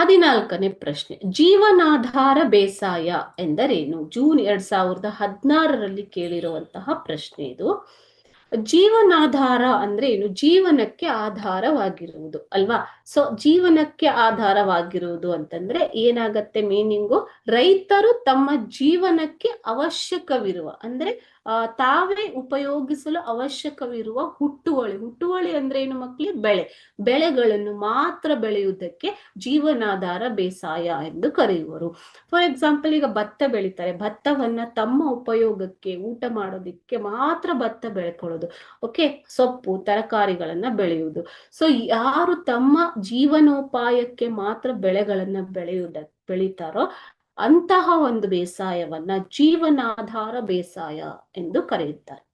ಹದಿನಾಲ್ಕನೇ ಪ್ರಶ್ನೆ. ಜೀವನಾಧಾರ ಬೇಸಾಯ ಎಂದರೇನು? ಜೂನ್ ಎರಡ್ ಸಾವಿರದ ಹದಿನಾರರಲ್ಲಿ ಕೇಳಿರುವಂತಹ ಪ್ರಶ್ನೆ ಇದು. ಜೀವನಾಧಾರ ಅಂದ್ರೆ ಏನು? ಜೀವನಕ್ಕೆ ಆಧಾರವಾಗಿರುವುದು, ಅಲ್ವಾ? ಸೊ ಜೀವನಕ್ಕೆ ಆಧಾರವಾಗಿರುವುದು ಅಂತಂದ್ರೆ ಏನಾಗತ್ತೆ ಮೀನಿಂಗು ರೈತರು ತಮ್ಮ ಜೀವನಕ್ಕೆ ಅವಶ್ಯಕವಿರುವ, ಅಂದ್ರೆ, ಆ, ತಾವೇ ಉಪಯೋಗಿಸಲು ಅವಶ್ಯಕವಿರುವ ಹುಟ್ಟುವಳಿ. ಹುಟ್ಟುವಳಿ ಅಂದ್ರೆ ಏನು ಮಕ್ಕಳಿಗೆ ಬೆಳೆ. ಬೆಳೆಗಳನ್ನು ಮಾತ್ರ ಬೆಳೆಯುವುದಕ್ಕೆ ಜೀವನಾಧಾರ ಬೇಸಾಯ ಎಂದು ಕರೆಯುವರು. ಫಾರ್ ಎಕ್ಸಾಂಪಲ್ ಈಗ ಭತ್ತ ಬೆಳಿತಾರೆ. ಭತ್ತವನ್ನ ತಮ್ಮ ಉಪಯೋಗಕ್ಕೆ, ಊಟ ಮಾಡೋದಿಕ್ಕೆ ಮಾತ್ರ ಭತ್ತ ಬೆಳ್ಕೊಳ್ಳೋದು. ಓಕೆ ಸೊಪ್ಪು ತರಕಾರಿಗಳನ್ನ ಬೆಳೆಯುವುದು. ಸೊ ಯಾರು ತಮ್ಮ ಜೀವನೋಪಾಯಕ್ಕೆ ಮಾತ್ರ ಬೆಳೆಗಳನ್ನ ಬೆಳೆಯುವುದ ಬೆಳೀತಾರೋ ಅಂತಹ ಒಂದು ಬೇಸಾಯವನ್ನ ಜೀವನಾಧಾರ ಬೇಸಾಯ ಎಂದು ಕರೆಯುತ್ತಾರೆ.